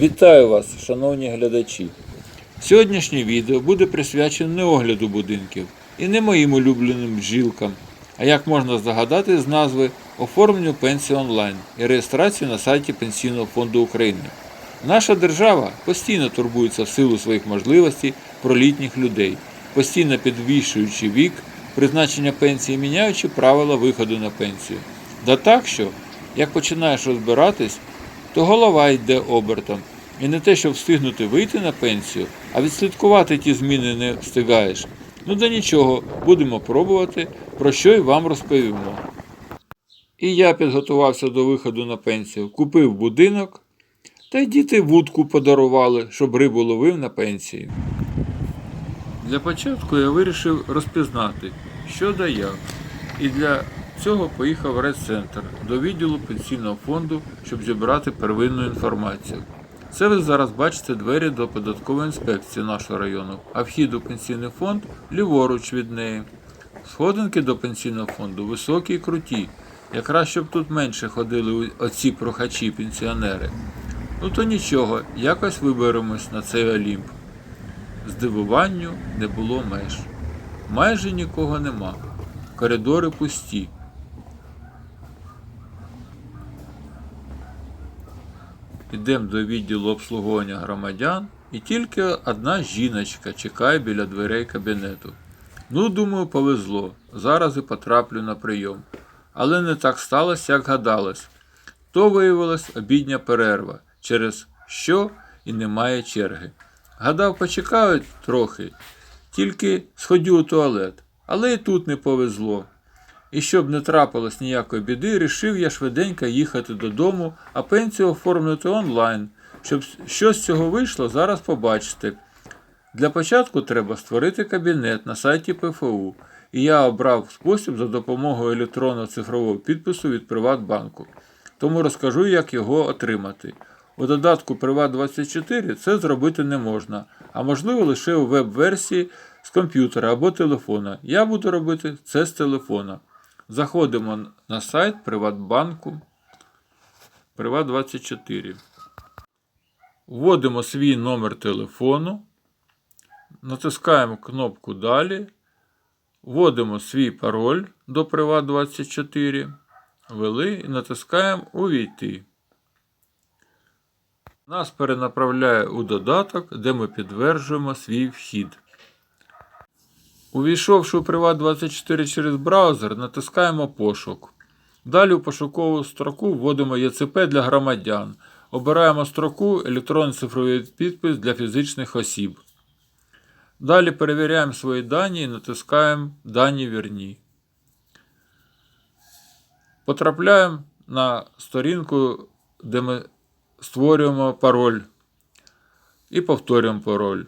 Вітаю вас, шановні глядачі. Сьогоднішнє відео буде присвячене не огляду будинків і не моїм улюбленим бджілкам, а як можна здогадати з назви оформленню пенсії онлайн і реєстрації на сайті Пенсійного фонду України. Наша держава постійно турбується в силу своїх можливостей про літніх людей, постійно підвищуючи вік призначення пенсії, міняючи правила виходу на пенсію. Да так що, як починаєш розбиратись, то голова йде обертом. І не те, щоб встигнути вийти на пенсію, а відслідкувати ті зміни не встигаєш. Ну да нічого, будемо пробувати, про що й вам розповімо. І я підготувався до виходу на пенсію, купив будинок, та й діти вудку подарували, щоб рибу ловив на пенсії. Для початку я вирішив розпізнати, що да як. І для цього поїхав в райцентр до відділу пенсійного фонду, щоб зібрати первинну інформацію. Це ви зараз бачите двері до податкової інспекції нашого району, а вхід у пенсійний фонд ліворуч від неї. Сходинки до пенсійного фонду високі і круті. Якраз щоб тут менше ходили оці прохачі пенсіонери. Ну то нічого, якось виберемось на цей Олімп. Здивуванню не було меж. Майже нікого нема. Коридори пусті. Йдемо до відділу обслуговування громадян, і тільки одна жіночка чекає біля дверей кабінету. Ну, думаю, повезло. Зараз і потраплю на прийом. Але не так сталося, як гадалось. То виявилась обідня перерва, через що і немає черги. Гадав, почекають трохи, тільки сходю у туалет. Але і тут не повезло. І щоб не трапилось ніякої біди, рішив я швиденько їхати додому, а пенсію оформити онлайн. Щоб що з цього вийшло, зараз побачите. Для початку треба створити кабінет на сайті ПФУ, і я обрав спосіб за допомогою електронного цифрового підпису від Приватбанку. Тому розкажу, як його отримати. У додатку Приват24 це зробити не можна, а можливо лише у веб-версії з комп'ютера або телефона. Я буду робити це з телефона. Заходимо на сайт Приватбанку Приват24. Вводимо свій номер телефону. Натискаємо кнопку Далі. Вводимо свій пароль до Приват24. Ввели і натискаємо Увійти. Нас перенаправляє у додаток, де ми підтверджуємо свій вхід. Увійшовши у Приват24 через браузер, натискаємо пошук. Далі у пошукову строку вводимо ЄЦП для громадян. Обираємо строку електронний цифровий підпис для фізичних осіб. Далі перевіряємо свої дані і натискаємо Дані вірні. Потрапляємо на сторінку, де ми створюємо пароль і повторюємо пароль.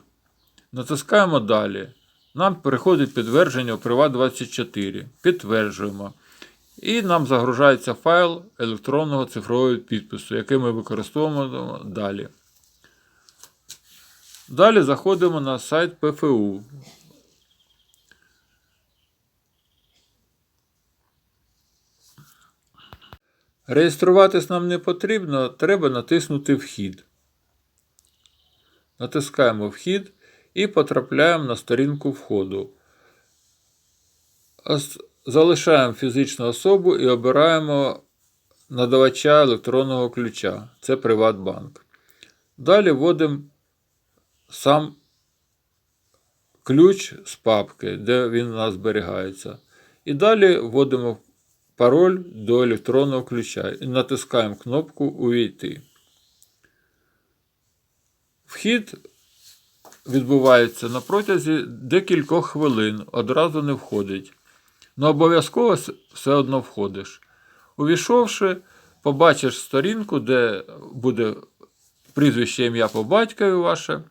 Натискаємо далі. Нам приходить підтвердження у Приват24. Підтверджуємо. І нам загружається файл електронного цифрового підпису, який ми використовуємо далі. Далі заходимо на сайт ПФУ. Реєструватись нам не потрібно, треба натиснути Вхід. Натискаємо Вхід і потрапляємо на сторінку входу. Залишаємо фізичну особу і обираємо надавача електронного ключа. Це Приватбанк. Далі вводимо сам ключ з папки, де він у нас зберігається. І далі вводимо пароль до електронного ключа і натискаємо кнопку Увійти. Вхід відбувається на протязі декількох хвилин, одразу не входить. Ну обов'язково все одно входиш. Увійшовши, побачиш сторінку, де буде прізвище ім'я по батькові ваше.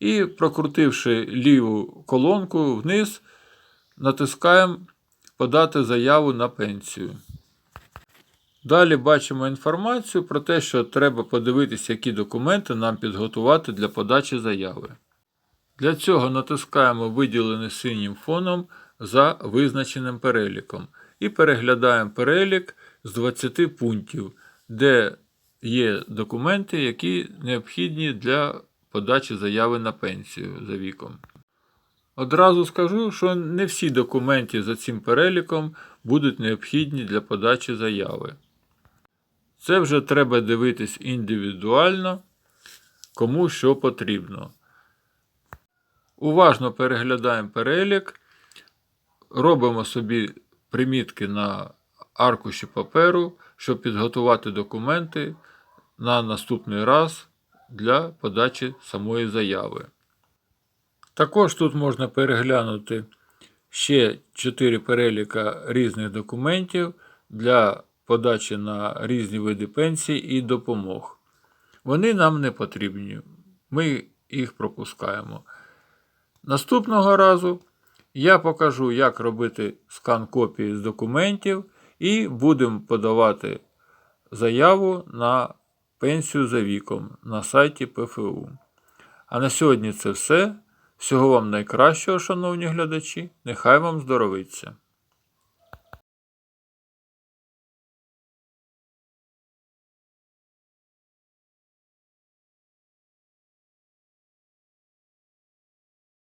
І прокрутивши ліву колонку вниз, натискаємо подати заяву на пенсію. Далі бачимо інформацію про те, що треба подивитися, які документи нам підготувати для подачі заяви. Для цього натискаємо виділений синім фоном за визначеним переліком і переглядаємо перелік з 20 пунктів, де є документи, які необхідні для подачі заяви на пенсію за віком. Одразу скажу, що не всі документи за цим переліком будуть необхідні для подачі заяви. Це вже треба дивитись індивідуально, кому що потрібно. Уважно переглядаємо перелік, робимо собі примітки на аркуші паперу, щоб підготувати документи на наступний раз для подачі самої заяви. Також тут можна переглянути ще 4 переліка різних документів для подачі на різні види пенсій і допомог. Вони нам не потрібні, ми їх пропускаємо. Наступного разу я покажу, як робити скан копії з документів і будемо подавати заяву на пенсію за віком на сайті ПФУ. А на сьогодні це все. Всього вам найкращого, шановні глядачі. Нехай вам здоровиться!